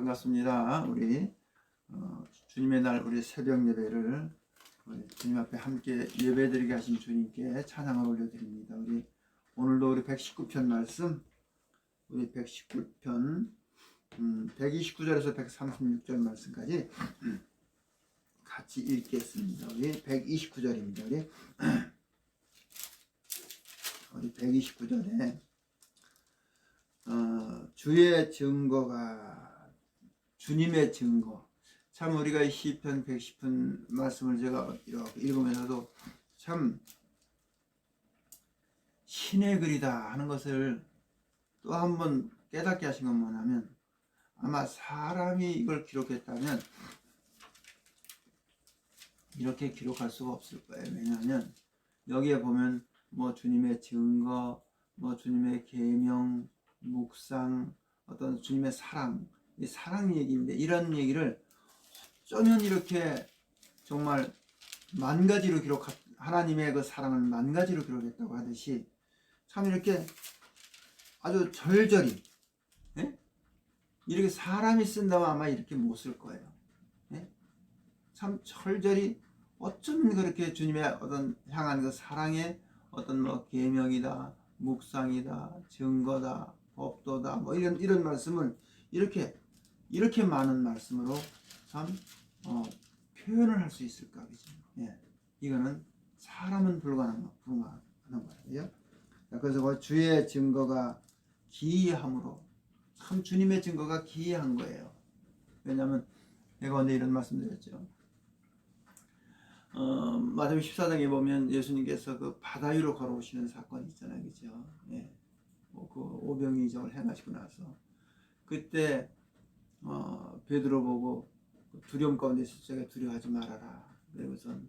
반갑습니다. 우리 어, 주님의 날 우리 새벽 예배를 우리 주님 앞에 함께 예배드리게 하신 주님께 찬양을 올려드립니다. 우리 오늘도 우리 119편 말씀 우리 119편 음, 129절에서 136절 말씀까지 음, 같이 읽겠습니다. 우리 129절입니다. 우리 우리 129절에 어, 주의 증거가 주님의 증거. 참 우리가 이 시편 110편 말씀을 제가 읽으면서도 참 신의 글이다 하는 것을 또 한 번 깨닫게 하신 건 뭐냐면 아마 사람이 이걸 기록했다면 이렇게 기록할 수가 없을 거예요. 왜냐하면 여기에 보면 뭐 주님의 증거, 뭐 주님의 계명, 묵상, 어떤 주님의 사랑, 이 사랑 얘기인데 이런 얘기를 어쩌면 이렇게 정말 만 가지로 기록 하나님의 그 사랑을 만 가지로 기록했다고 하듯이 참 이렇게 아주 절절히 예? 이렇게 사람이 쓴다면 아마 이렇게 못 쓸 거예요. 예? 참 절절히 어쩌면 그렇게 주님의 어떤 향한 그 사랑의 어떤 뭐 계명이다, 묵상이다, 증거다, 법도다 뭐 이런 이런 말씀을 이렇게 이렇게 많은 말씀으로 참 어, 표현을 할 수 있을까 그죠? 예, 이거는 사람은 불가능한 불가능한 거예요. 그래서 그 주의 증거가 기이함으로 참 주님의 증거가 기이한 거예요. 왜냐하면 내가 언제 이런 말씀드렸죠. 어, 마태복음 14장에 보면 예수님께서 그 바다 위로 걸어오시는 사건이 있잖아요, 그죠? 예. 뭐 그 오병이 이정을 행하시고 나서 그때 어, 베드로 보고 그 두려움 가운데 적에 두려워하지 말아라. 그러고선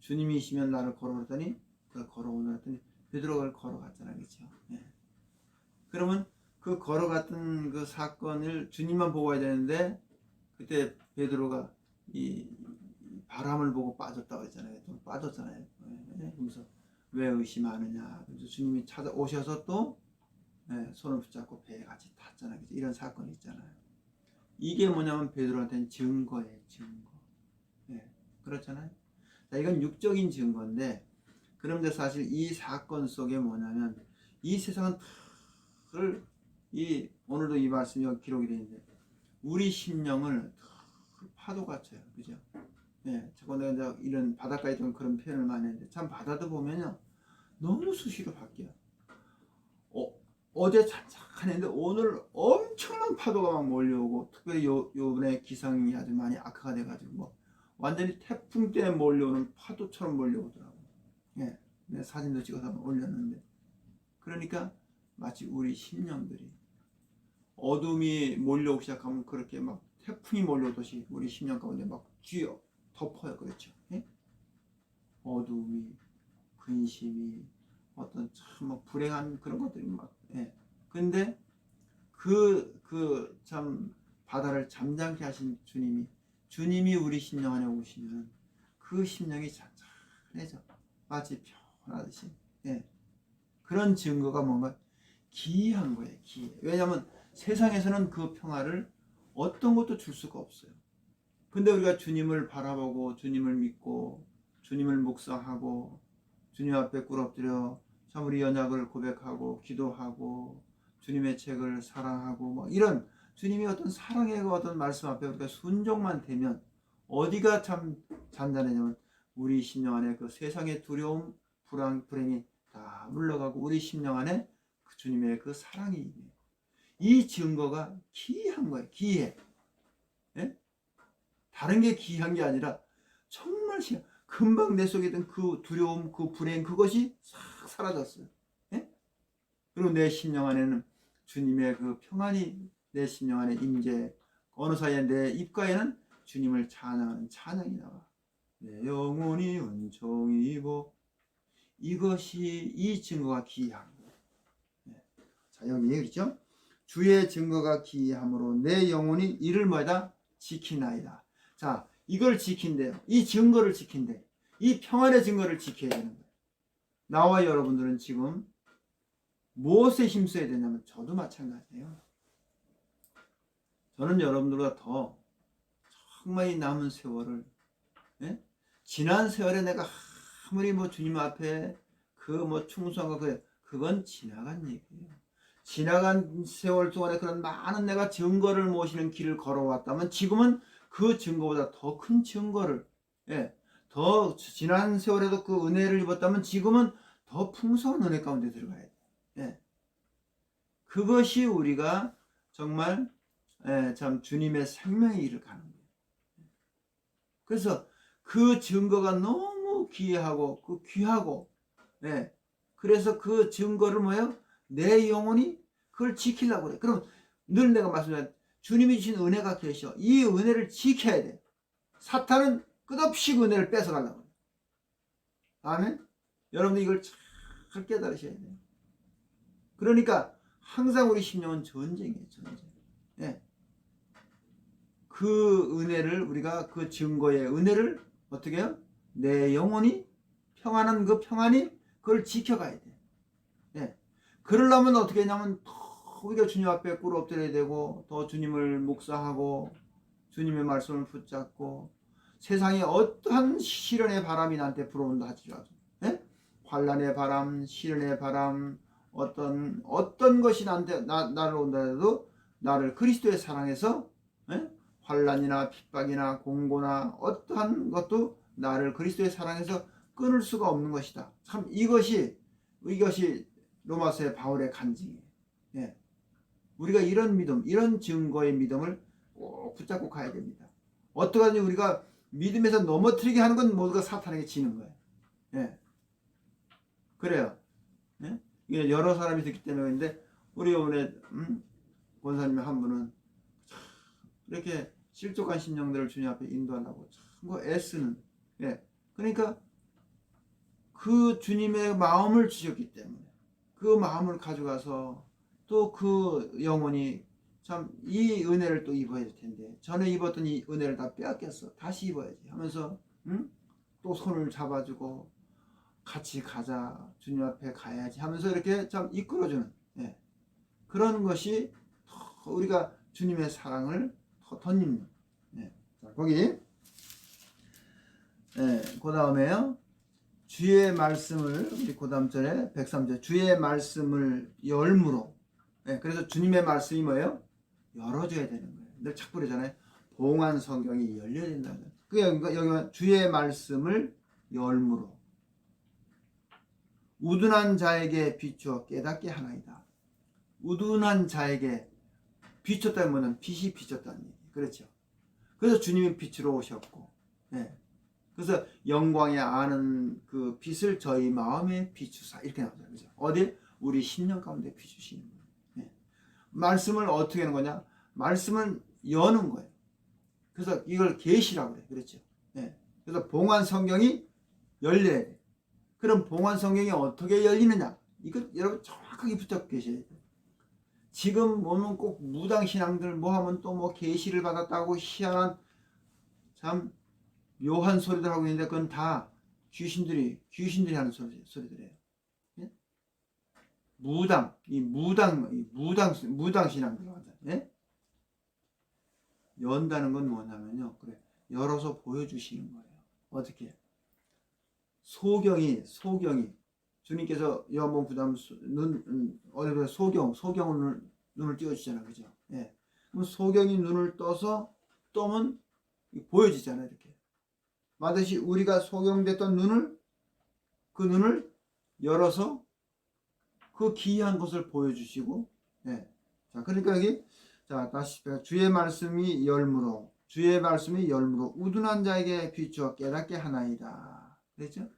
주님이시면 나를 걸어오더니 그 걸어오는 했더니 베드로가 걸어갔잖아요, 그죠? 예. 그러면 그 걸어갔던 그 사건을 주님만 보고 와야 되는데 그때 베드로가 이 바람을 보고 빠졌다고 했잖아요. 또 빠졌잖아요. 예. 그래서 왜 의심하느냐. 그래서 주님이 찾아오셔서 또 예, 손을 붙잡고 배에 같이 탔잖아요. 그죠? 이런 사건이 있잖아요. 이게 뭐냐면 베드로한테는 증거예요. 증거. 예, 그렇잖아요. 자, 이건 육적인 증거인데 그런데 사실 이 사건 속에 뭐냐면 이 세상은 늘이 오늘도 이 말씀이 기록이 되어 있는데 우리 심령을 파도가 쳐요. 그죠? 예, 저거 내가 이런 바닷가에 좀 그런 표현을 많이 했는데 참 바다도 보면요 너무 수시로 바뀌어요. 어, 어제 찬찬했는데 오늘 엄청난 파도가 막 몰려오고 특별히 요 요번에 기상이 아주 많이 악화가 돼가지고 뭐 완전히 태풍 때 몰려오는 파도처럼 몰려오더라고. 예, 내 사진도 찍어서 올렸는데 그러니까 마치 우리 심령들이 어둠이 몰려오기 시작하면 그렇게 막 태풍이 몰려오듯이 우리 심령 가운데 막 쥐어 덮어요, 그렇죠? 예? 어둠이 근심이 어떤 참뭐 불행한 그런 것들이 막 예. 근데 그 그 참 바다를 잠잠케 하신 주님이 주님이 우리 심령 안에 오시면 그 심령이 잔잔해져 마치 편하듯이 예. 그런 증거가 뭔가 기이한 거예요 기이 왜냐하면 세상에서는 그 평화를 어떤 것도 줄 수가 없어요 근데 우리가 주님을 바라보고 주님을 믿고 주님을 묵상하고 주님 앞에 꿇어뜨려 참 우리 연약을 고백하고 기도하고 주님의 책을 사랑하고 뭐 이런 주님이 어떤 사랑의 그 어떤 말씀 앞에 우리가 순종만 되면 어디가 참 잔잔하냐면 우리 심령 안에 그 세상의 두려움, 불안, 불행이 다 물러가고 우리 심령 안에 그 주님의 그 사랑이. 이 증거가 기이한 거예요. 기이해. 예? 다른 게 기이한 게 아니라 정말 시 금방 내 속에 있던 그 두려움, 그 불행 그것이 싹 사라졌어요. 예? 그리고 내 심령 안에는 주님의 그 평안이 내 심령 안에 임재 어느 사이에 내 입가에는 주님을 찬양하는 찬양이 나와. 내 영혼이 은총이고 이것이 이 증거가 기이한 거예요. 예. 자 여기 그렇죠? 주의 증거가 기이함으로 내 영혼이 이를 뭐다 지키나이다. 자 이걸 지킨대요. 이 증거를 지킨대. 이 평안의 증거를 지켜야 되는 거예요. 나와 여러분들은 지금 무엇에 힘써야 되냐면 저도 마찬가지예요. 저는 여러분들보다 더 정말 이 남은 세월을 예? 지난 세월에 내가 아무리 뭐 주님 앞에 그 뭐 충성한 거그 그건 지나간 얘기예요. 지나간 세월 동안에 그런 많은 내가 증거를 모시는 길을 걸어왔다면 지금은 그 증거보다 더 큰 증거를 예, 더 지난 세월에도 그 은혜를 입었다면 지금은 더 풍성한 은혜 가운데 들어가야 돼. 예. 그것이 우리가 정말 예, 참 주님의 생명의 길을 가는 거예요. 그래서 그 증거가 너무 귀하고 그 귀하고 예. 그래서 그 증거를 뭐예요? 내 영혼이 그걸 지키려고 그래. 그럼 늘 내가 말씀드린 주님이 주신 은혜가 계셔. 이 은혜를 지켜야 돼. 사탄은 끝없이 그 은혜를 뺏어가려고 그래. 아멘? 여러분들 이걸 잘 깨달으셔야 돼요. 그러니까 항상 우리 심령은 전쟁이에요, 전쟁. 예. 그 은혜를 우리가 그 증거의 은혜를 어떻게 해요? 내 영혼이 평안한 그 평안이 그걸 지켜가야 돼. 예. 그러려면 어떻게 했냐면 더 우리가 주님 앞에 꿇어 엎드려야 되고 더 주님을 묵상하고 주님의 말씀을 붙잡고 세상에 어떠한 시련의 바람이 나한테 불어온다 하지라도 예? 환란의 바람, 시련의 바람 어떤 어떤 것이 나한테 나, 나를 온다 해도 나를 그리스도의 사랑에서 예? 환란이나 핍박이나 공고나 어떠한 것도 나를 그리스도의 사랑에서 끊을 수가 없는 것이다. 참 이것이 이것이 로마서의 바울의 간증이에요. 예. 우리가 이런 믿음, 이런 증거의 믿음을 꼭 붙잡고 가야 됩니다. 어떠하든지 우리가 믿음에서 넘어뜨리게 하는 건 모두가 사탄에게 지는 거예요. 예. 그래요. 예? 이게 여러 사람이 듣기 때문에 그런데 우리 오늘 음? 권사님 한 분은 참 이렇게 실족한 심령들을 주님 앞에 인도하려고 참그 애쓰는 예. 그러니까 그 주님의 마음을 주셨기 때문에 그 마음을 가져가서 또 그 영혼이 참 이 은혜를 또 입어야 될 텐데 전에 입었던 이 은혜를 다 빼앗겼어 다시 입어야지 하면서 응? 또 손을 잡아주고 같이 가자 주님 앞에 가야지 하면서 이렇게 참 이끌어주는 예. 그런 것이 더 우리가 주님의 사랑을 더 덧입는 예. 자, 거기 예, 그 다음에요 주의 말씀을 우리 그 다음 절에 103절 주의 말씀을 열무로 예, 그래서 주님의 말씀이 뭐예요? 열어줘야 되는 거예요 늘 자꾸 그러잖아요 봉한 성경이 열려야 된다는 거예요 그게 여기, 주의 말씀을 열무로 우둔한 자에게 비추어 깨닫게 하나이다 우둔한 자에게 비췄다면 빛이 비쳤다는 얘기 그렇죠 그래서 주님이 빛으로 오셨고 예. 그래서 영광에 아는 그 빛을 저희 마음에 비추사 이렇게 나오죠. 그죠? 어디 우리 심령 가운데 비추시는. 네. 말씀을 어떻게 하는 거냐? 말씀은 여는 거예요. 그래서 이걸 계시라고 그래요. 그렇죠? 네. 그래서 봉한 성경이 열려야 돼. 그럼 봉한 성경이 어떻게 열리느냐? 이거 여러분 정확하게 붙잡고 계셔야 돼요. 지금 보면 꼭 무당 신앙들 뭐 하면 또 뭐 계시를 받았다고 희한한 참 묘한 소리들 하고 있는데 그건 다 귀신들이 귀신들이 하는 소리 소리들이에요. 예? 무당 이 무당 이 무당 무당 신앙들 하다. 예? 연다는 건 뭐냐면요. 그래 열어서 보여주시는 거예요. 어떻게? 소경이 소경이 주님께서 요한복음 부담 눈 음, 어디 소경 소경을 눈을 띄워주잖아, 그죠? 예. 그럼 소경이 눈을 떠서 떠면 보여지잖아요, 이렇게. 마듯이 우리가 소경됐던 눈을 그 눈을 열어서 그 기이한 것을 보여주시고, 예. 자, 그러니까 여기 자 다시 주의 말씀이 열무로 주의 말씀이 열무로 우둔한 자에게 비추어 깨닫게 하나이다. 그렇죠?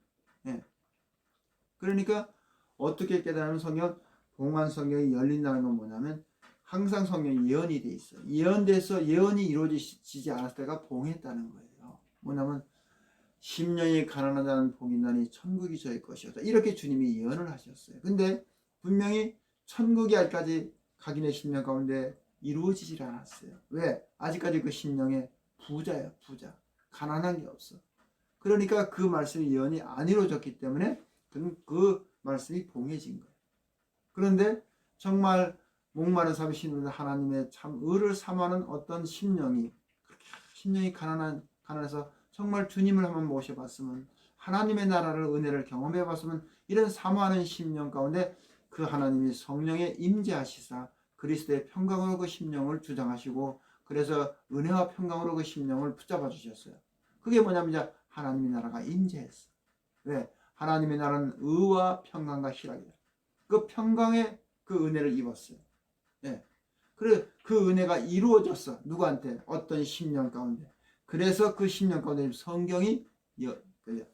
예. 그러니까 어떻게 깨달으면 성경 봉한 성경이 열린다는 건 뭐냐면 항상 성경이 예언이 돼 있어요. 예언돼서 예언이 이루어지지 않았을 때가 봉했다는 거예요. 뭐냐면 심령이 가난하다는 복이 나니 천국이 저의 것이었다. 이렇게 주님이 예언을 하셨어요. 근데 분명히 천국이 아직까지 각인의 심령 가운데 이루어지질 않았어요. 왜? 아직까지 그 심령에 부자야, 부자. 가난한 게 없어. 그러니까 그 말씀이 예언이 안 이루어졌기 때문에 그, 그 말씀이 봉해진 거예요. 그런데 정말 목마른 사람이 신으로 하나님의 참 의를 삼하는 어떤 심령이 그렇게 심령이 가난한 가난해서 정말 주님을 한번 모셔봤으면 하나님의 나라를 은혜를 경험해봤으면 이런 사모하는 심령 가운데 그 하나님이 성령에 임재하시사 그리스도의 평강으로 그 심령을 주장하시고 그래서 은혜와 평강으로 그 심령을 붙잡아 주셨어요. 그게 뭐냐면 하나님의 나라가 임재했어. 왜? 하나님의 나라는 의와 평강과 희락이다. 그 평강의 그 은혜를 입었어요. 예. 그래 그 은혜가 이루어졌어. 누구한테? 어떤 심령 가운데. 그래서 그 심령 가운데 성경이 여- 그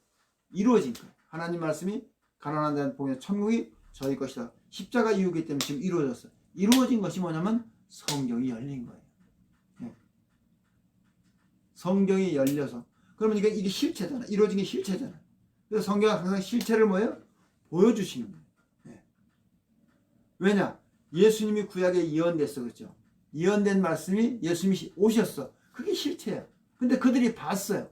이루어진 거예요. 하나님 말씀이 가난한 자는 보면 천국이 저희 것이다. 십자가 이유기 때문에 지금 이루어졌어요. 이루어진 것이 뭐냐면 성경이 열린 거예요. 예. 성경이 열려서 그러면 이게 이게 실체잖아. 이루어진 게 실체잖아. 그래서 성경은 항상 실체를 뭐예요? 보여주시는 거예요. 예. 왜냐? 예수님이 구약에 예언됐어 그렇죠? 예언된 말씀이 예수님이 오셨어. 그게 실체야. 근데 그들이 봤어요.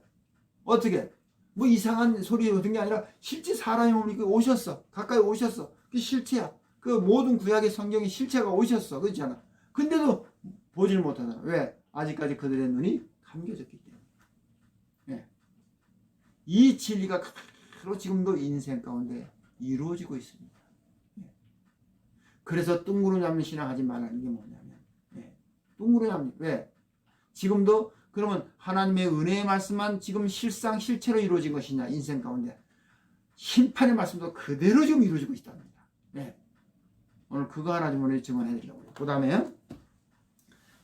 어떻게? 뭐 이상한 소리 얻은 게 아니라 실제 사람이 오셨어. 가까이 오셨어. 그게 실체야. 그 모든 구약의 성경의 실체가 오셨어. 그렇잖아. 근데도 보질 못하잖아. 왜? 아직까지 그들의 눈이 감겨졌기 때문에. 예. 이 진리가 그대로 지금도 인생 가운데 이루어지고 있습니다. 예. 그래서 뚱그름 잡는 신앙 하지 말라는 게 뭐냐면, 예. 뚱그름 잡는, 왜? 지금도 그러면 하나님의 은혜의 말씀만 지금 실상 실체로 이루어진 것이냐 인생 가운데 심판의 말씀도 그대로 지금 이루어지고 있답니다. 네. 오늘 그거 하나 좀 오늘 증언해 드리려고요. 그 다음에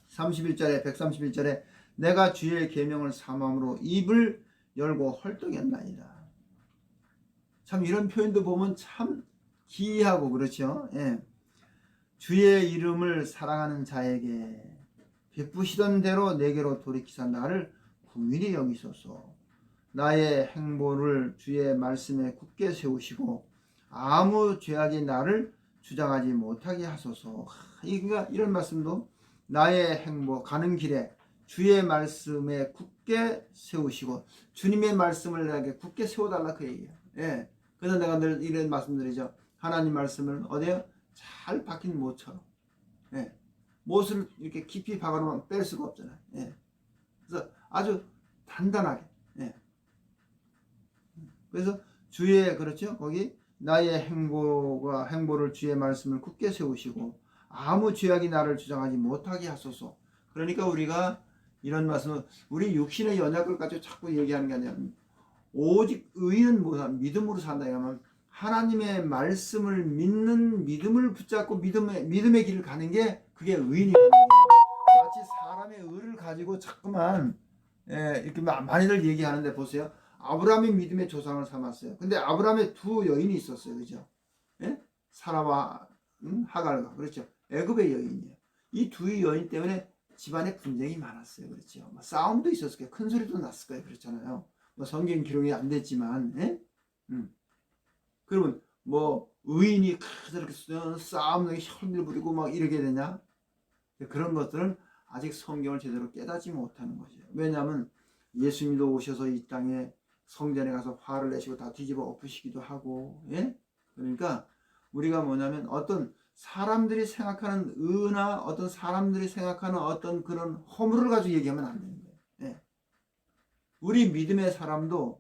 31절에 131절에 내가 주의 계명을 삼함으로 입을 열고 헐떡였나이다. 참 이런 표현도 보면 참 기이하고 그렇죠. 예. 주의 이름을 사랑하는 자에게 베푸시던 대로 내게로 돌이키사 나를 궁일히 여기소서. 나의 행보를 주의 말씀에 굳게 세우시고 아무 죄악이 나를 주장하지 못하게 하소서. 하, 이가 이런 말씀도 나의 행보 가는 길에 주의 말씀에 굳게 세우시고 주님의 말씀을 나에게 굳게 세워달라 그 얘기예요. 예. 그래서 내가 늘 이런 말씀드리죠. 하나님 말씀을 어디요? 잘 박힌 못처럼. 예. 못을 이렇게 깊이 박아놓으면 뺄 수가 없잖아요. 예. 그래서 아주 단단하게. 예. 그래서 주의 그렇죠. 거기 나의 행보가 행보를 주의 말씀을 굳게 세우시고 아무 죄악이 나를 주장하지 못하게 하소서. 그러니까 우리가 이런 말씀은 우리 육신의 연약을 가지고 자꾸 얘기하는 게 아니라 오직 의는 뭐다 믿음으로 산다 이러면 하나님의 말씀을 믿는 믿음을 붙잡고 믿음의 믿음의 길을 가는 게 그게 의인이 가는 거예요. 마치 사람의 의를 가지고 자꾸만 예, 이렇게 마- 많이들 얘기하는데 보세요. 아브라함이 믿음의 조상을 삼았어요. 근데 아브라함의 두 여인이 있었어요. 그죠? 예? 사라와 음, 하갈과 그렇죠. 애굽의 여인이에요. 이 두 여인 때문에 집안에 분쟁이 많았어요. 그렇죠. 뭐 싸움도 있었을 거예요. 큰 소리도 났을 거예요. 그렇잖아요. 뭐 성경 기록이 안 됐지만, 예? 음. 그러면 뭐 의인이 저렇게 싸움 혈을 부리고 막 이러게 되냐? 그런 것들은 아직 성경을 제대로 깨닫지 못하는 것이에요. 왜냐하면 예수님도 오셔서 이 땅에 성전에 가서 화를 내시고 다 뒤집어 엎으시기도 하고, 예? 그러니까 우리가 뭐냐면 어떤 사람들이 생각하는 의나 어떤 사람들이 생각하는 어떤 그런 허물을 가지고 얘기하면 안 되는 거예요. 예. 우리 믿음의 사람도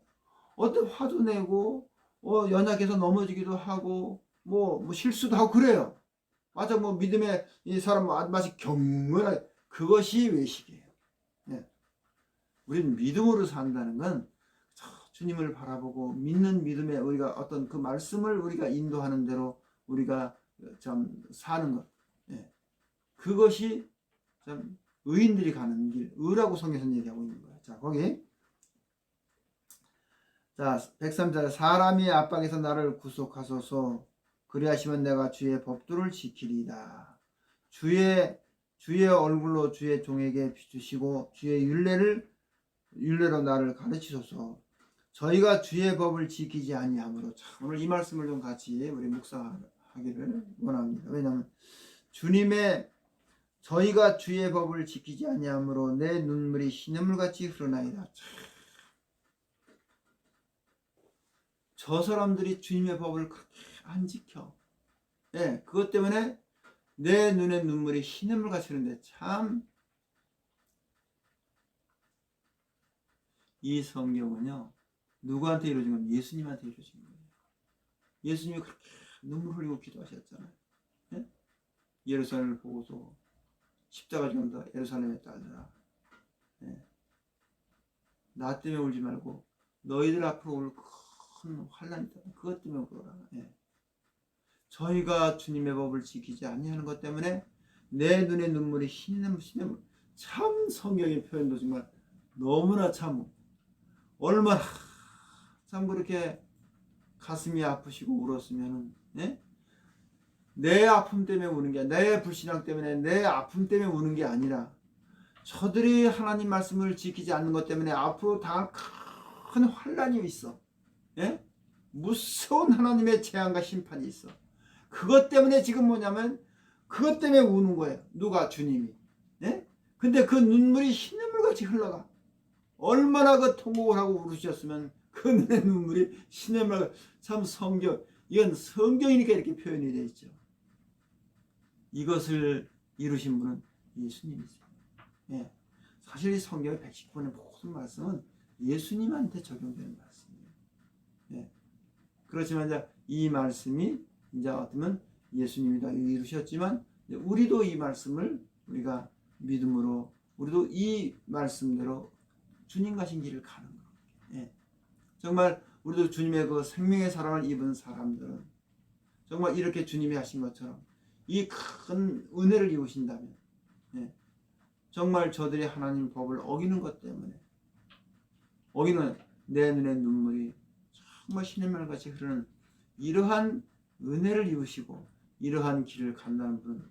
어떤 화도 내고 어, 연약해서 넘어지기도 하고 뭐, 뭐 실수도 하고 그래요. 맞아 뭐 믿음의 이 사람 마치 경건하게 그것이 외식이에요. 예. 우리는 믿음으로 산다는 건 저, 주님을 바라보고 믿는 믿음에 우리가 어떤 그 말씀을 우리가 인도하는 대로 우리가 참 사는 것. 예. 그것이 참 의인들이 가는 길, 의라고 성경에서 얘기하고 있는 거예요. 자, 거기 자, 103절 사람이 압박에서 나를 구속하소서 그리하시면 내가 주의 법도를 지키리이다. 주의 주의 얼굴로 주의 종에게 비추시고 주의 윤례를 윤례로 나를 가르치소서. 저희가 주의 법을 지키지 아니하므로 참 오늘 이 말씀을 좀 같이 우리 묵상하기를 원합니다. 왜냐하면 주님의 저희가 주의 법을 지키지 아니하므로 내 눈물이 시냇물 같이 흐르나이다. 참. 저 사람들이 주님의 법을 그렇게 안 지켜. 예, 그것 때문에 내 눈에 눈물이 희눈물 같이 흐르는데 참 이 성경은요 누구한테 이루어진 건 예수님한테 이루어진 거예요. 예수님이 그렇게 눈물 흘리고 기도하셨잖아요. 예? 예루살렘을 보고서 십자가 지는다 예루살렘의 딸들아 예. 나 때문에 울지 말고 너희들 앞으로 올 큰 환란이 있다. 그것 때문에 울어라. 예. 저희가 주님의 법을 지키지 아니하는 것 때문에 내 눈에 눈물이 흰눈물 참 성경의 표현도 정말 너무나 참 얼마나 참 그렇게 가슴이 아프시고 울었으면은 예? 내 아픔 때문에 우는 게내 불신앙 때문에 내 아픔 때문에 우는 게 아니라 저들이 하나님 말씀을 지키지 않는 것 때문에 앞으로 당할 큰 환란이 있어. 예? 무서운 하나님의 재앙과 심판이 있어. 그것 때문에 지금 뭐냐면 그것 때문에 우는 거예요. 누가 주님이. 예? 근데 그 눈물이 흰눈물 같이 흘러가. 얼마나 그 통곡을 하고 울으셨으면 그 눈의 눈물이 흰눈물 참 성경 이건 성경이니까 이렇게 표현이 되어 있죠. 이것을 이루신 분은 예수님이세요. 예. 사실 이 성경의 119번의 모든 말씀은 예수님한테 적용되는 말씀이에요. 예. 그렇지만 이제 이 말씀이 이제 어쩌면 예수님이 다 이루셨지만 우리도 이 말씀을 우리가 믿음으로 우리도 이 말씀대로 주님 가신 길을 가는 거예요. 예. 정말 우리도 주님의 그 생명의 사랑을 입은 사람들은 정말 이렇게 주님이 하신 것처럼 이 큰 은혜를 입으신다면 예. 정말 저들이 하나님 법을 어기는 것 때문에 어기는 내 눈에 눈물이 정말 신의 말같이 흐르는 이러한 은혜를 입으시고 이러한 길을 간다는 분은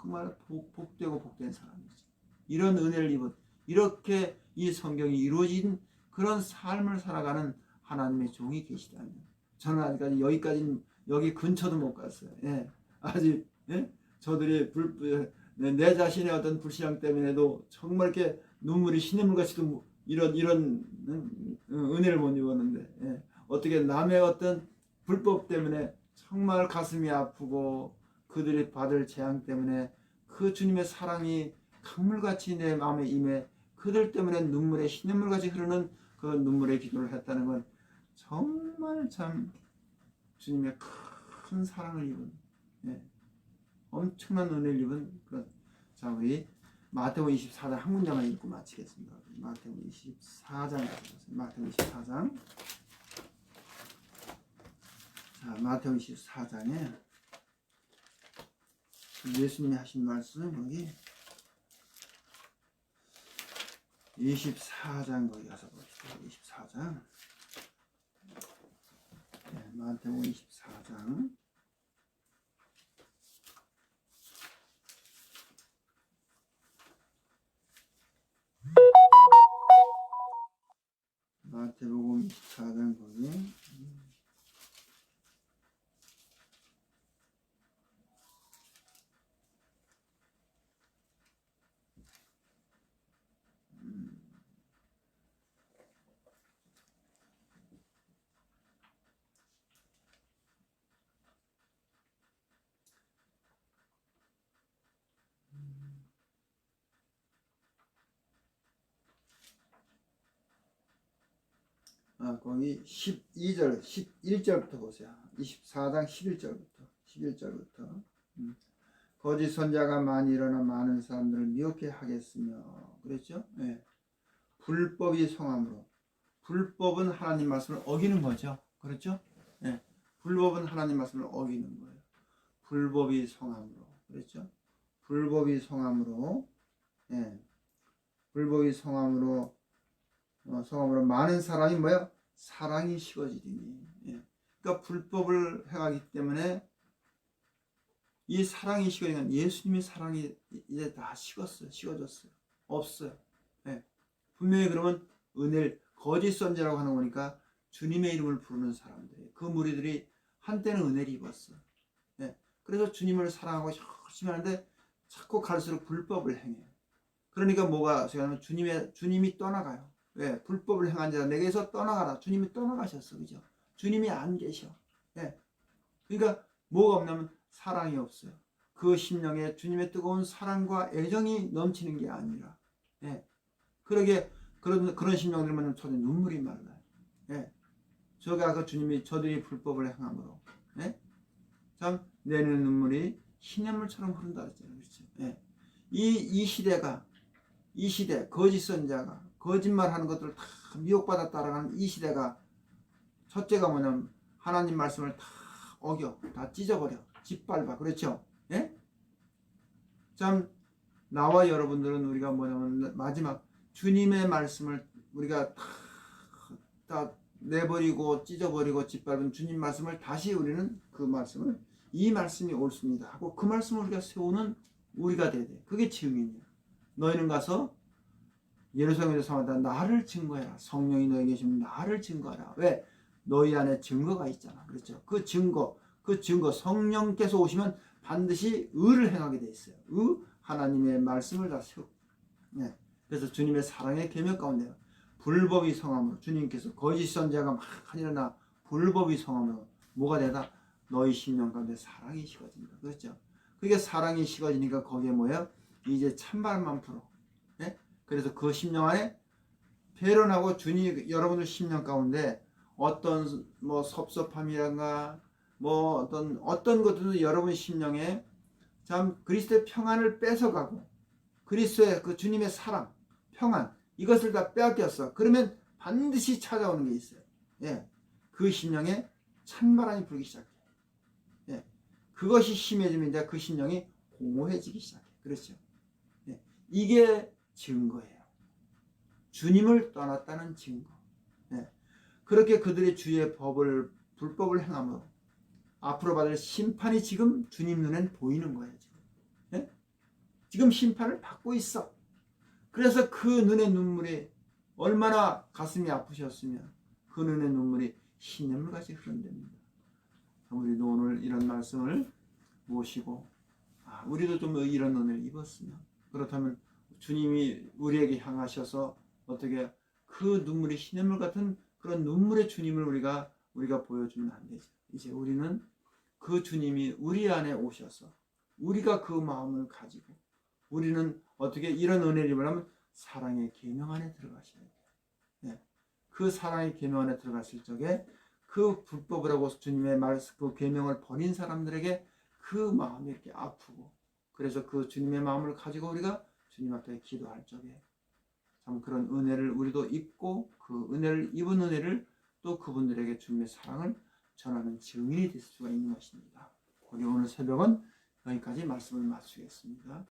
정말 복, 복되고 복된 사람이지. 이런 은혜를 입은 이렇게 이 성경이 이루어진 그런 삶을 살아가는 하나님의 종이 계시다면 저는 아직까지 여기까지 여기 근처도 못 갔어요. 예. 아직 예? 저들이 불, 내, 내 자신의 어떤 불신앙 때문에도 정말 이렇게 눈물이 시냇물 같이도 이런 이런 음, 은혜를 못 입었는데 예. 어떻게 남의 어떤 불법 때문에 정말 가슴이 아프고 그들이 받을 재앙 때문에 그 주님의 사랑이 강물같이 내 마음에 임해 그들 때문에 눈물에 시냇물같이 흐르는 그 눈물의 기도를 했다는 건 정말 참 주님의 큰 사랑을 입은 예. 엄청난 은혜를 입은 그런 자 우리 마태복음 24장 한 문장만 읽고 마치겠습니다. 마태복음 24장 마태복음 24장 자 마태복음 24장에 예수님이 하신 말씀 여기 24장 거기 가서 봅시다. 24장. 네, 마태복음 24장. 마태복음 24장 거기 아, 거기 12절, 11절부터 보세요. 24장 11절부터, 11절부터. 음. 거짓 선자가 많이 일어나 많은 사람들을 미혹해 하겠으며, 그랬죠? 네. 불법이 성함으로. 불법은 하나님 말씀을 어기는 거죠. 그렇죠? 네. 불법은 하나님 말씀을 어기는 거예요. 불법이 성함으로. 그랬죠? 불법이 성함으로. 예. 불법이 성함으로 어, 성함으로 많은 사람이 뭐야? 사랑이 식어지리니. 예. 그러니까 불법을 행하기 때문에 이 사랑이 식어지는 예수님의 사랑이 이제 다 식었어요. 식어졌어요. 없어요. 예. 분명히 그러면 은혜를 거짓 선제라고 하는 거니까 주님의 이름을 부르는 사람들이 그 무리들이 한때는 은혜를 입었어. 예. 그래서 주님을 사랑하고 열심히 하는데 자꾸 갈수록 불법을 행해요. 그러니까 뭐가 제가 주님의 주님이 떠나가요. 왜? 불법을 행한 자가 내게서 떠나가라. 주님이 떠나가셨어. 그죠? 주님이 안 계셔. 예. 그러니까 뭐가 없냐면 사랑이 없어요. 그 심령에 주님의 뜨거운 사랑과 애정이 넘치는 게 아니라 예. 그러게 그런 그런 심령들만 저는 눈물이 말라요. 예. 저가 그 주님이 저들이 불법을 행함으로 예? 참 내는 눈물이 시냇물처럼 흐른다 그랬잖아요. 그렇죠? 예. 이, 이 시대가 이 시대 거짓 선자가 거짓말하는 것들을 다 미혹받아 따라가는 이 시대가 첫째가 뭐냐면 하나님 말씀을 다 어겨 다 찢어버려 짓밟아 그렇죠? 예? 참 나와 여러분들은 우리가 뭐냐면 마지막 주님의 말씀을 우리가 다, 다 내버리고 찢어버리고 짓밟은 주님 말씀을 다시 우리는 그 말씀을 이 말씀이 옳습니다 하고 그 말씀을 우리가 세우는 우리가 돼야 돼. 그게 증인이야. 너희는 가서 예루살렘에 사마다 나를 증거해라. 성령이 너희 계시면 나를 증거하라. 왜? 너희 안에 증거가 있잖아. 그렇죠? 그 증거, 그 증거 성령께서 오시면 반드시 의를 행하게 돼 있어요. 의 하나님의 말씀을 다 세우. 네. 그래서 주님의 사랑의 계명 가운데 불법이 성함으로 주님께서 거짓 선자가 막 일어나 불법이 성함으로 뭐가 되다 너희 심령 가운데 사랑이 식어진다. 그렇죠? 그게 사랑이 식어지니까 거기에 뭐예요? 이제 찬바람만 불어. 예? 그래서 그 심령 안에 배론하고 주님 여러분들 심령 가운데 어떤 뭐 섭섭함이란가 뭐 어떤 어떤 것들은 여러분 심령에 참 그리스도의 평안을 뺏어가고 그리스도의 그 주님의 사랑, 평안 이것을 다 빼앗겼어. 그러면 반드시 찾아오는 게 있어요. 예. 그 심령에 찬바람이 불기 시작해. 예. 그것이 심해지면 이제 그 심령이 공허해지기 시작해. 그렇죠. 예. 이게 증거예요. 주님을 떠났다는 증거. 예. 그렇게 그들의 주의 법을 불법을 행함으로 앞으로 받을 심판이 지금 주님 눈엔 보이는 거예요. 지금, 예? 지금 심판을 받고 있어. 그래서 그 눈의 눈물이 얼마나 가슴이 아프셨으면 그 눈의 눈물이 시냇물같이 흐른답니다. 우리도 오늘 이런 말씀을 모시고 아, 우리도 좀 이런 은혜를 입었으면 그렇다면 주님이 우리에게 향하셔서 어떻게 그 눈물이 시냇물 같은 그런 눈물의 주님을 우리가 우리가 보여주면 안 되죠. 이제 우리는 그 주님이 우리 안에 오셔서 우리가 그 마음을 가지고 우리는 어떻게 이런 은혜를 입으려면 사랑의 계명 안에 들어가셔야 돼요. 네. 그 사랑의 계명 안에 들어갔을 적에 그 불법을 하고 주님의 말씀 그 계명을 버린 사람들에게 그 마음이 이렇게 아프고 그래서 그 주님의 마음을 가지고 우리가 주님 앞에 기도할 적에 참 그런 은혜를 우리도 입고 그 은혜를 입은 은혜를 또 그분들에게 주님의 사랑을 전하는 증인이 될 수가 있는 것입니다. 우리 오늘 새벽은 여기까지 말씀을 마치겠습니다.